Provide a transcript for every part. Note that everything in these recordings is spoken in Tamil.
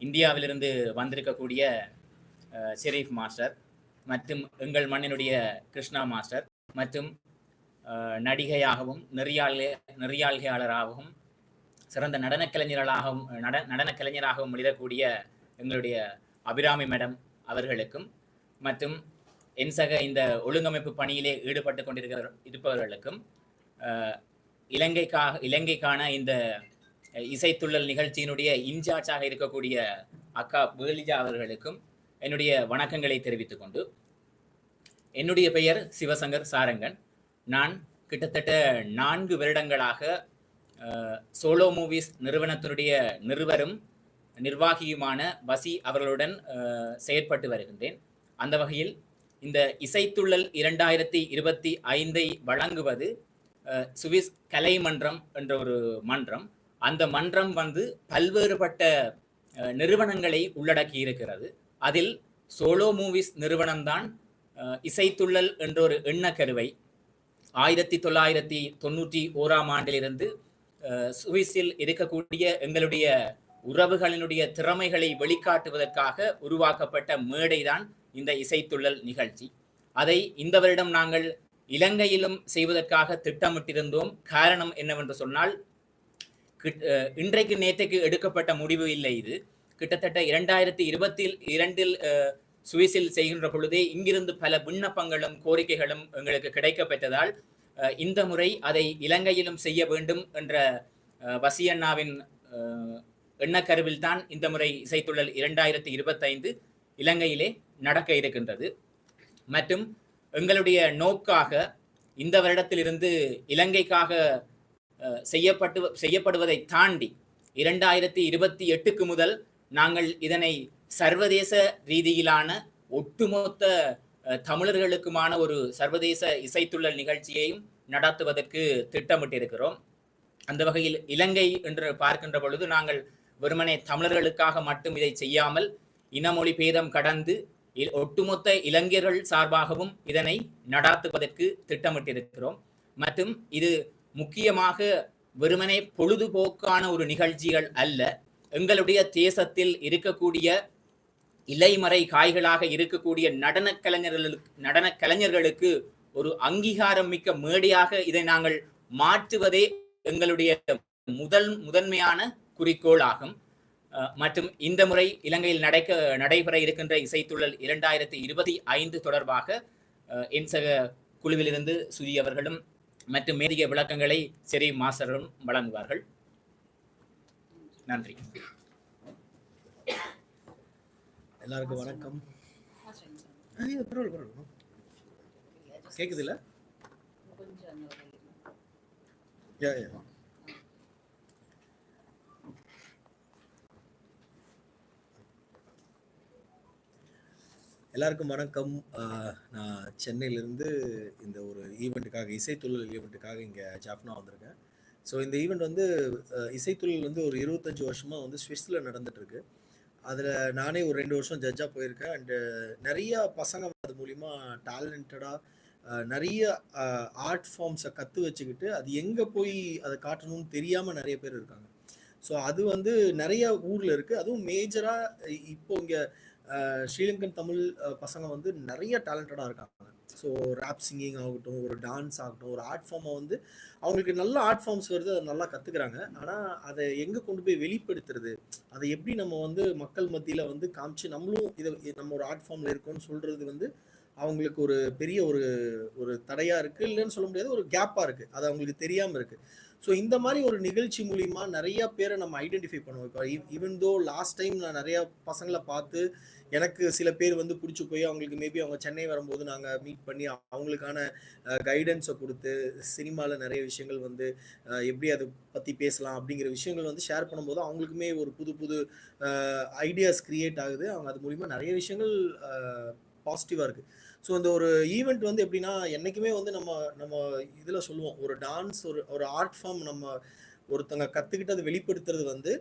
இந்தியாவிலிருந்து வந்திருக்கக்கூடிய ஷெரீஃப் மாஸ்டர் மற்றும் எங்கள் மண்ணினுடைய கிருஷ்ணா மாஸ்டர் மற்றும் நடிகையாகவும் நெறியாள நெறியாள்கையாளராகவும் சிறந்த நடனக் கலைஞர்களாகவும் நட நடனக் கலைஞராகவும் எழுதக்கூடிய எங்களுடைய அபிராமி மேடம் அவர்களுக்கும் மற்றும் என் சக இந்த ஒழுங்கமைப்பு பணியிலே ஈடுபட்டு கொண்டிருக்கிற இருப்பவர்களுக்கும் இலங்கைக்காக இலங்கைக்கான இந்த இசைத்துள்ளல் நிகழ்ச்சியினுடைய இன்சார்ஜாக இருக்கக்கூடிய அக்கா வேலிஜா அவர்களுக்கும் என்னுடைய வணக்கங்களை தெரிவித்துக் கொண்டு என்னுடைய பெயர் சிவசங்கர் சாரங்கன். நான் கிட்டத்தட்ட நான்கு வருடங்களாக சோலோ மூவிஸ் நிறுவனத்தினுடைய நிறுவரும் நிர்வாகியுமான வசி அவர்களுடன் செயற்பட்டு வருகின்றேன். அந்த வகையில் இந்த இசைத்துள்ளல் இரண்டாயிரத்தி இருபத்தி ஐந்தை வழங்குவது சுவிஸ் கலை மன்றம் என்ற ஒரு மன்றம். அந்த மன்றம் வந்து பல்வேறுபட்ட நிறுவனங்களை உள்ளடக்கி இருக்கிறது. அதில் சோலோ மூவிஸ் நிறுவனம்தான் இசைத்துள்ளல் என்றொரு எண்ணக்கருவை. ஆயிரத்தி தொள்ளாயிரத்தி தொண்ணூற்றி ஓராம் ஆண்டிலிருந்து சுவிஸில் இருக்கக்கூடிய எங்களுடைய உறவுகளினுடைய திறமைகளை வெளிக்காட்டுவதற்காக உருவாக்கப்பட்ட மேடைதான் இந்த இசைத்துள்ளல் நிகழ்ச்சி. அதை இந்த வருடம் நாங்கள் இலங்கையிலும் செய்வதற்காக திட்டமிட்டிருந்தோம். காரணம் என்னவென்று சொன்னால் இன்றைக்கு நேற்றைக்கு எடுக்கப்பட்ட முடிவு இல்லை இது. கிட்டத்தட்ட இரண்டாயிரத்தி இருபத்தி இரண்டில் சுவிஸில் செய்கின்ற பொழுதே இங்கிருந்து பல விண்ணப்பங்களும் கோரிக்கைகளும் எங்களுக்கு கிடைக்கப்பெற்றதால் இந்த முறை அதை இலங்கையிலும் செய்ய வேண்டும் என்ற வசியண்ணாவின் எண்ணக்கருவில் தான் இந்த முறை இசைத்துள்ளல் இரண்டாயிரத்தி இருபத்தைந்து இலங்கையிலே நடக்க இருக்கின்றது. மற்றும் எங்களுடைய நோக்காக இந்த வருடத்திலிருந்து இலங்கைக்காக செய்யப்பட்டு செய்யப்படுவதை தாண்டி இரண்டாயிரத்தி இருபத்தி எட்டுக்கு முதல் நாங்கள் இதனை சர்வதேச ரீதியிலான ஒட்டுமொத்த தமிழர்களுக்குமான ஒரு சர்வதேச இசைத்துள்ளல் நிகழ்ச்சியையும் நடத்துவதற்கு திட்டமிட்டிருக்கிறோம். அந்த வகையில் இலங்கை என்று பார்க்கின்ற பொழுது நாங்கள் வெறுமனே தமிழர்களுக்காக மட்டும் இதை செய்யாமல் இனமொழி பேதம் கடந்து ஒட்டுமொத்த இளைஞர்கள் சார்பாகவும் இதனை நடாத்துவதற்கு திட்டமிட்டிருக்கிறோம். மற்றும் இது முக்கியமாக வெறுமனே பொழுதுபோக்கான ஒரு நிகழ்ச்சிகள் அல்ல. எங்களுடைய தேசத்தில் இருக்கக்கூடிய இலைமறை காய்களாக இருக்கக்கூடிய நடன கலைஞர்களுக்கு நடன கலைஞர்களுக்கு ஒரு அங்கீகாரம் மிக்க மேடையாக இதை நாங்கள் மாற்றுவதே எங்களுடைய முதல் முதன்மையான குறிக்கோள் ஆகும். மற்றும் இந்த முறை இலங்கையில் நடக்க நடைபெற இருக்கின்ற இசைத்துள்ளல் இரண்டாயிரத்தி இருபத்தி ஐந்து தொடர்பாக என் சக குழுவிலிருந்து சுஜி அவர்களும் மற்றும் மேதிக விளக்கங்களை செரி மாஸ்டரும் வழங்குவார்கள். நன்றி. எல்லாருக்கும் வணக்கம். பரவாயில்ல பரவாயில்ல. கேக்குதுல்ல யா யா. எல்லாருக்கும் வணக்கம். நான் சென்னையிலேருந்து இந்த ஒரு ஈவெண்ட்டுக்காக இசைத்துள்ளல் ஈவெண்ட்டுக்காக இங்கே ஜாஃப்னா வந்திருக்கேன். ஸோ இந்த ஈவெண்ட் வந்து இசைத்துள்ளல் வந்து ஒரு இருபத்தஞ்சி வருஷமாக வந்து ஸ்விஸ்ஸில் நடந்துட்டுருக்கு. அதில் நானே ஒரு ரெண்டு வருஷம் ஜட்ஜாக போயிருக்கேன். அண்டு நிறைய பசங்க அது மூலிமா டேலண்டடாக நிறைய ஆர்ட் ஃபார்ம்ஸை கற்று வச்சுக்கிட்டு அது எங்கே போய் அதை காட்டணும்னு தெரியாமல் நிறைய பேர் இருக்காங்க. ஸோ அது வந்து நிறைய ஊரில் இருக்குது அதுவும் மேஜராக இப்போ இங்கே ஸ்ரீலங்கன் தமிழ் பசங்க வந்து நிறைய டேலண்டடாக இருக்காங்க. ஸோ ரேப் சிங்கிங் ஆகட்டும் ஒரு டான்ஸ் ஆகட்டும் ஒரு ஆர்ட் ஃபார்மை வந்து அவங்களுக்கு நல்ல ஆர்ட் ஃபார்ம்ஸ் வருது அதை நல்லா கற்றுக்குறாங்க ஆனால் அதை எங்கே கொண்டு போய் வெளிப்படுத்துறது? அதை எப்படி நம்ம வந்து மக்கள் மத்தியில் வந்து காமிச்சு நம்மளும் இதை நம்ம ஒரு ஆர்ட் ஃபார்மில் இருக்கோம்னு சொல்கிறது வந்து அவங்களுக்கு ஒரு பெரிய ஒரு ஒரு தடையாக இருக்குது இல்லைன்னு சொல்ல முடியாது ஒரு கேப்பாக இருக்குது அது அவங்களுக்கு தெரியாமல் இருக்குது ஸோ இந்த மாதிரி ஒரு நிகழ்ச்சி மூலிமா நிறைய பேரை நம்ம ஐடென்டிஃபை பண்ணுவோம். இப்போ ஈவன் தோ லாஸ்ட் டைம் நான் நிறையா பசங்களை பார்த்து எனக்கு சில பேர் வந்து பிடிச்சி போய் அவங்களுக்கு மேபி அவங்க சென்னை வரும்போது நாங்கள் மீட் பண்ணி அவங்களுக்கான கைடன்ஸை கொடுத்து சினிமாவில் நிறைய விஷயங்கள் வந்து எப்படி அதை பற்றி பேசலாம் அப்படிங்கிற விஷயங்கள் வந்து ஷேர் பண்ணும்போது அவங்களுக்குமே ஒரு புது புது ஐடியாஸ் க்ரியேட் ஆகுது. அவங்க அது மூலிமா நிறைய விஷயங்கள் பாசிட்டிவாக இருக்குது ஸோ இந்த ஒரு ஈவெண்ட் வந்து எப்படின்னா என்றைக்குமே வந்து நம்ம நம்ம இதில் சொல்லுவோம். ஒரு டான்ஸ் ஒரு ஒரு ஆர்ட் ஃபார்ம் நம்ம ஒருத்தங்க கற்றுக்கிட்டு அதை வெளிப்படுத்துறது வந்து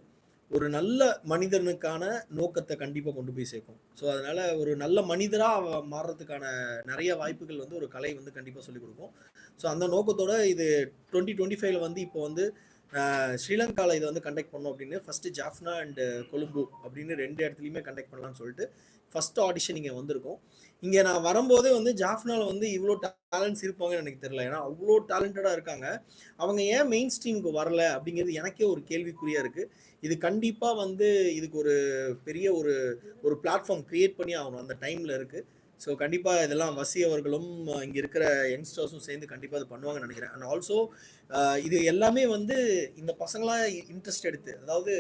ஒரு நல்ல மனிதனுக்கான நோக்கத்தை கண்டிப்பாக கொண்டு போய் சேர்க்கும். ஸோ அதனால் ஒரு நல்ல மனிதராக மாறுறதுக்கான நிறைய வாய்ப்புகள் வந்து ஒரு கலை வந்து கண்டிப்பாக சொல்லிக் கொடுக்கும். ஸோ அந்த நோக்கத்தோட இது டுவெண்ட்டி டுவெண்ட்டி ஃபைவ்ல வந்து இப்போ வந்து ஸ்ரீலங்காவில் இதை வந்து கண்டக்ட் பண்ணோம் அப்படின்னு ஃபஸ்ட்டு ஜாஃப்னா அண்ட் கொழும்பு அப்படின்னு ரெண்டு இடத்துலையுமே கண்டக்ட் பண்ணலாம்னு சொல்லிட்டு ஃபஸ்ட் ஆடிஷன் இங்கே வந்திருக்கும். இங்கே நான் வரும்போதே வந்து ஜாஃப்னாவில் வந்து இவ்வளோ டேலண்ட்ஸ் இருப்பாங்கன்னு எனக்கு தெரியல. ஏன்னா அவ்வளோ டேலண்டடாக இருக்காங்க. அவங்க ஏன் மெயின் ஸ்ட்ரீமுக்கு வரல அப்படிங்கிறது எனக்கே ஒரு கேள்விக்குறியாக இருக்குது இது கண்டிப்பாக வந்து இதுக்கு ஒரு பெரிய ஒரு ஒரு பிளாட்ஃபார்ம் க்ரியேட் பண்ணி ஆகணும் அந்த டைமில் இருக்குது ஸோ கண்டிப்பாக இதெல்லாம் வசி அவர்களும் இங்கே இருக்கிற யங்ஸ்டர்ஸும் சேர்ந்து கண்டிப்பாக அது பண்ணுவாங்கன்னு நினைக்கிறேன். அண்ட் ஆல்சோ இது எல்லாமே வந்து இந்த பசங்களாம் இன்ட்ரெஸ்ட் எடுத்து அதாவது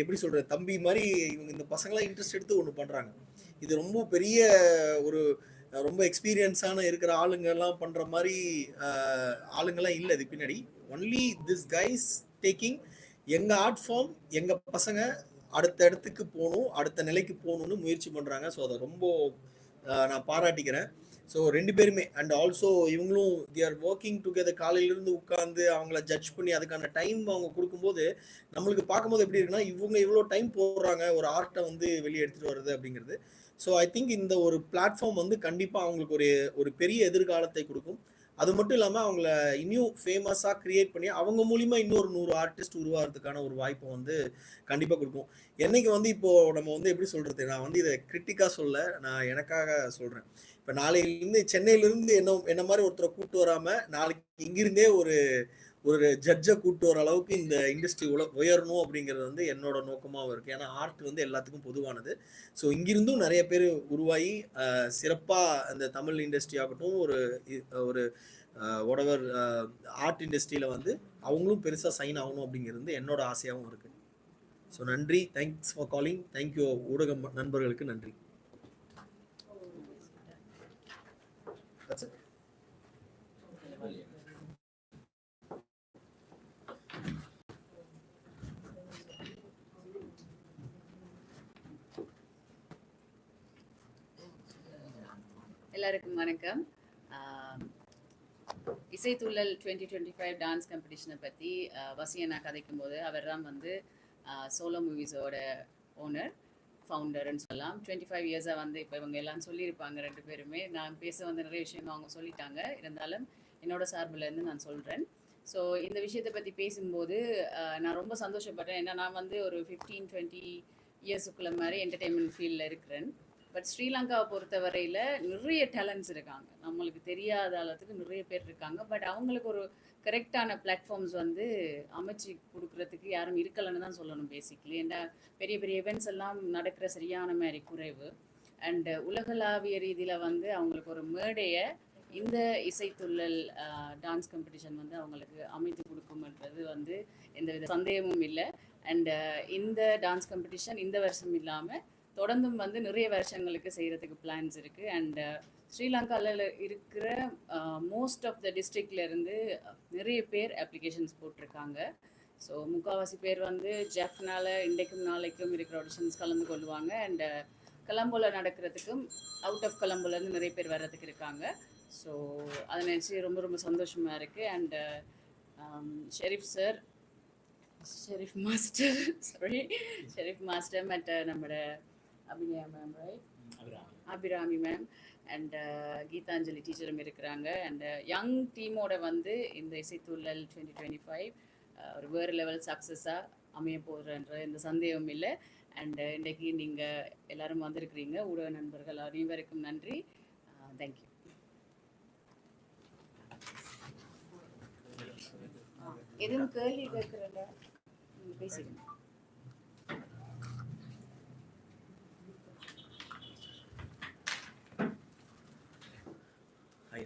எப்படி சொல்கிறது தம்பி மாதிரி இவங்க இந்த பசங்களாம் இன்ட்ரெஸ்ட் எடுத்து ஒன்று பண்ணுறாங்க இது ரொம்ப பெரிய ஒரு ரொம்ப எக்ஸ்பீரியன்ஸான இருக்கிற ஆளுங்கெல்லாம் பண்ணுற மாதிரி ஆளுங்கெல்லாம் இல்லை இது பின்னாடி. ஒன்லி திஸ் கைஸ் டேக்கிங் எங்கள் ஆர்ட் ஃபார்ம் எங்கள் பசங்க அடுத்த இடத்துக்கு போகணும் அடுத்த நிலைக்கு போகணும்னு முயற்சி பண்ணுறாங்க ஸோ அதை ரொம்ப நான் பாராட்டிக்கிறேன். ஸோ ரெண்டு பேருமே அண்ட் ஆல்சோ இவங்களும் தி ஆர் ஒர்க்கிங் டுகெதர் காலையிலேருந்து உட்காந்து அவங்கள ஜட்ஜ் பண்ணி அதுக்கான டைம் அவங்க கொடுக்கும்போது நம்மளுக்கு பார்க்கும்போது எப்படி இருக்குன்னா இவங்க இவ்வளோ டைம் போடுறாங்க ஒரு ஆர்ட்டை வந்து வெளியே எடுத்துகிட்டு வருது அப்படிங்கிறது. ஸோ ஐ திங்க் இந்த ஒரு பிளாட்ஃபார்ம் வந்து கண்டிப்பாக அவங்களுக்கு ஒரு ஒரு பெரிய எதிர்காலத்தை கொடுக்கும். அது மட்டும் இல்லாமல் அவங்கள இன்னும் ஃபேமஸாக க்ரியேட் பண்ணி அவங்க மூலிமா இன்னொரு நூறு ஆர்டிஸ்ட் உருவாகிறதுக்கான ஒரு வாய்ப்பை வந்து கண்டிப்பாக கொடுக்கும். என்னைக்கு வந்து இப்போது நம்ம வந்து எப்படி சொல்கிறது நான் வந்து இதை கிரிட்டிக்காக சொல்ல நான் எனக்காக சொல்கிறேன் இப்போ நாளையிலேருந்து சென்னையிலேருந்து என்ன என்ன மாதிரி ஒருத்தரை கூப்பிட்டு வராமல் நாளைக்கு இங்கிருந்தே ஒரு ஒரு ஜட்ஜை கூட்டு வர அளவுக்கு இந்த இண்டஸ்ட்ரி உல உயரணும் அப்படிங்கிறது வந்து என்னோட நோக்கமாகவும் இருக்குது ஏன்னா ஆர்ட் வந்து எல்லாத்துக்கும் பொதுவானது. ஸோ இங்கிருந்தும் நிறைய பேர் உருவாகி சிறப்பாக அந்த தமிழ் இண்டஸ்ட்ரி ஆகட்டும் ஒரு ஒரு ஒடவர் ஆர்ட் இண்டஸ்ட்ரியில் வந்து அவங்களும் பெருசாக சைன் ஆகணும் அப்படிங்கிறது என்னோட ஆசையாகவும் இருக்குது ஸோ நன்றி. தேங்க்ஸ் ஃபார் காலிங் தேங்க்யூ ஊடக நண்பர்களுக்கு நன்றி. That's it. எல்லாருக்கும் வணக்கம். இசைத்துள்ளல் டுவெண்ட்டி டுவெண்ட்டி ஃபைவ் டான்ஸ் காம்படிஷனை பற்றி வசியனா கதைக்கும் போது அவர் தான் வந்து சோலோ மூவிஸோட ஓனர் ஃபவுண்டர்னு சொல்லலாம். டுவெண்ட்டி ஃபைவ் இயர்ஸாக வந்து இப்போ இவங்க எல்லாம் சொல்லியிருப்பாங்க ரெண்டு பேருமே. நான் பேச வந்த நிறைய விஷயங்கள் அவங்க சொல்லிட்டாங்க. இருந்தாலும் என்னோட சார்பிலேருந்து நான் சொல்கிறேன் ஸோ இந்த விஷயத்தை பற்றி பேசும்போது நான் ரொம்ப சந்தோஷப்பட்டேன் ஏன்னா நான் வந்து ஒரு ஃபிஃப்டீன் டுவெண்ட்டி இயர்ஸுக்குள்ள மாதிரி என்டர்டெயின்மெண்ட் ஃபீல்டில் இருக்கிறேன். பட் ஸ்ரீலங்காவை பொறுத்தவரையில் நிறைய டேலண்ட்ஸ் இருக்காங்க. நம்மளுக்கு தெரியாத அளவுக்கு நிறைய பேர் இருக்காங்க. பட் அவங்களுக்கு ஒரு கரெக்டான பிளாட்ஃபார்ம்ஸ் வந்து அமைச்சு கொடுக்கறதுக்கு யாரும் இருக்கலைன்னு தான் சொல்லணும் பேசிக்கலி ஏன்னா பெரிய பெரிய இவெண்ட்ஸ் எல்லாம் நடக்கிற சரியான மாதிரி குறைவு. அண்டு உலகளாவிய ரீதியில் வந்து அவங்களுக்கு ஒரு மேடையை இந்த இசைத்துள்ளல் டான்ஸ் காம்படிஷன் வந்து அவங்களுக்கு அமைத்து கொடுக்கும்ன்றது வந்து எந்தவித சந்தேகமும் இல்லை. அண்டு இந்த டான்ஸ் காம்படிஷன் இந்த வருஷம் இல்லாமல் தொடர்ந்தும் வந்து நிறைய வருஷங்களுக்கு செய்கிறதுக்கு பிளான்ஸ் இருக்குது அண்ட் uh, ஸ்ரீலங்காவில் இருக்கிற மோஸ்ட் ஆஃப் த டிஸ்ட்ரிக்ட்லேருந்து நிறைய பேர் அப்ளிகேஷன்ஸ் போட்டிருக்காங்க. ஸோ முக்கால்வாசி பேர் வந்து ஜெஃப்னால் இன்றைக்கும் நாளைக்கும் இருக்கிற ஆடிஷன்ஸ் கலந்து கொள்வாங்க. அண்டு uh, கலம்போவில் நடக்கிறதுக்கும் அவுட் ஆஃப் கலம்போலேருந்து நிறைய பேர் வர்றதுக்கு இருக்காங்க. ஸோ அதை நினச்சி ரொம்ப ரொம்ப சந்தோஷமாக இருக்குது and uh, um, Sharif sir Sharif master sorry Sharif master மற்ற நம்மளோட Abhinaya ma'am right Abirami. Ma'am and Geethanjali டீச்சரும் இருக்கிறாங்க. அண்ட் யங் டீமோட வந்து இந்த இசைத்துள்ளல் டுவெண்ட்டி டுவெண்ட்டி ஃபைவ் ஒரு வேறு லெவல் சக்ஸஸாக அமைய போகிறன்ற எந்த சந்தேகமும் இல்லை. அண்ட் இன்றைக்கி நீங்கள் எல்லாரும் வந்திருக்கிறீங்க. ஊடக நண்பர்கள் அனைவருக்கும் நன்றி. தேங்க்யூ எதுவும் கேள்வி கேட்குறல நீங்கள்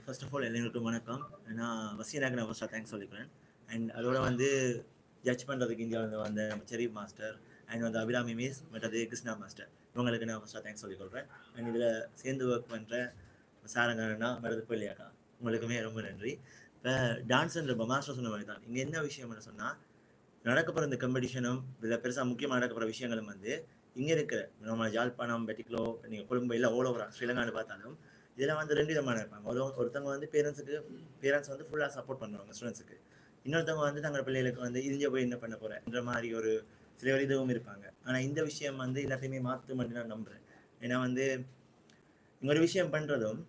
ஃபர்ஸ்ட் ஆஃப் ஆல் எல்லாருக்கும் வணக்கம். நான் வசீனாக்கு நான் ஃபஸ்ட்டாக தேங்க்ஸ் சொல்லிக்கிறேன். அண்ட் அதோட வந்து ஜட்ஜ் பண்ணுறதுக்கு இந்தியாவில் வந்த செரி மாஸ்டர் அண்ட் வந்து அபிராமி மிஸ் மற்றது கிருஷ்ணா மாஸ்டர் இவங்களுக்கு நான் ஃபஸ்ட்டாக தேங்க்ஸ் சொல்லிக்கொள்கிறேன் அண்ட் இதில் சேர்ந்து ஒர்க் பண்ணுற சாரங்கண்ணா மற்றது பிள்ளையாக்கா உங்களுக்குமே ரொம்ப நன்றி. இப்போ டான்ஸ்ன்ற இப்போ மாஸ்டர் சொன்ன மாதிரி தான். இங்கே என்ன விஷயம்னு சொன்னால் நடக்கப்படுற இந்த காம்படிஷனும் இதில் பெருசாக முக்கியமாக நடக்கப்படுற விஷயங்களும் வந்து இங்கே இருக்கிற நம்ம ஜாழ்ப்பாணம் பெட்டிக்லோ நீங்கள் கொழும்பு இல்லை ஓல் ஸ்ரீலங்கான்னு பார்த்தாலும் இதில் வந்து ரெண்டு விதமான இருப்பாங்க. ஒரு ஒருத்தவங்க வந்து பேரண்ட்ஸுக்கு பேரண்ட்ஸ் வந்து ஃபுல்லாக சப்போர்ட் பண்ணுவாங்க ஸ்டூடெண்ட்ஸுக்கு இன்னொருத்தவங்க வந்து தங்கள் பிள்ளைகளுக்கு வந்து இந்தியா போய் என்ன பண்ண போகிறேன்ற மாதிரி ஒரு சில ஒரு இதுவும் இருப்பாங்க. ஆனால் இந்த விஷயம் வந்து எல்லாத்தையுமே மாற்றும் மட்டும் நான் நம்புகிறேன் ஏன்னா வந்து இங்கே ஒரு விஷயம் பண்ணுறதும்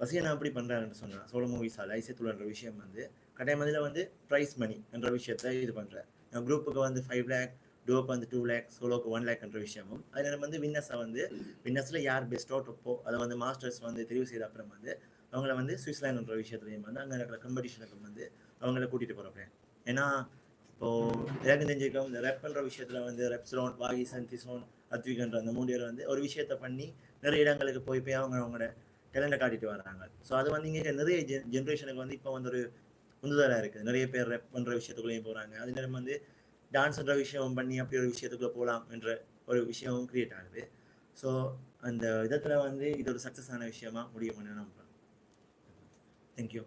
வசியனா எப்படி பண்ணுறாருன்னு சொன்னால் சோழ மூவிஸால் ஐசியத்துலன்ற விஷயம் வந்து கட்டாயம் வந்து ப்ரைஸ் மணி என்ற விஷயத்த இது பண்ணுறேன் நான் குரூப்புக்கு வந்து ஃபைவ் லேக் டோக்கு வந்து டூ லேக் சோலோக்கு ஒன் லேக்ன்ற விஷயமும் அதில் நம்ம வந்து வின்னர்ஸை வந்து வின்னர்ஸில் யார் பெஸ்ட்டோ டொப்போ அதை வந்து மாஸ்டர்ஸ் வந்து தெரிவு செய்த அப்புறம் வந்து அவங்கள வந்து சுவிட்சர்லாண்டுன்ற விஷயத்துலையும் வந்து அங்கே இருக்கிற காம்படிஷனுக்கு வந்து அவங்கள கூட்டிகிட்டு போகிறப்பேன் ஏன்னா இப்போது எனக்கு தெரிஞ்சிருக்கோம் இந்த ரெப் பண்ணுற விஷயத்தில் வந்து ரெப்ஸ்ரோன் வாகி சந்திசோன் அத்விகன்ற அந்த மூணு பேர் வந்து ஒரு விஷயத்த பண்ணி நிறைய இடங்களுக்கு போய் போய் அவங்க அவங்களோட டேலண்டை காட்டிட்டு வராங்க. ஸோ அது வந்து இங்கே நிறைய ஜென் ஜென்ரேஷனுக்கு வந்து இப்போ வந்து ஒரு உந்துதலாக இருக்குது. நிறைய பேர் ரெப் பண்ணுற விஷயத்துக்குள்ளேயும் போகிறாங்க அது நேரம் வந்து டான்ஸ்ன்ற விஷயம் பண்ணி அப்படி ஒரு விஷயத்துக்குள்ளே போகலாம் என்ற ஒரு விஷயமும் கிரியேட் ஆகுது. ஸோ அந்த விதத்தில் வந்து இது ஒரு சக்ஸஸ் ஆன விஷயமா முடியும்னு நம்புகிறேன் தேங்க்யூ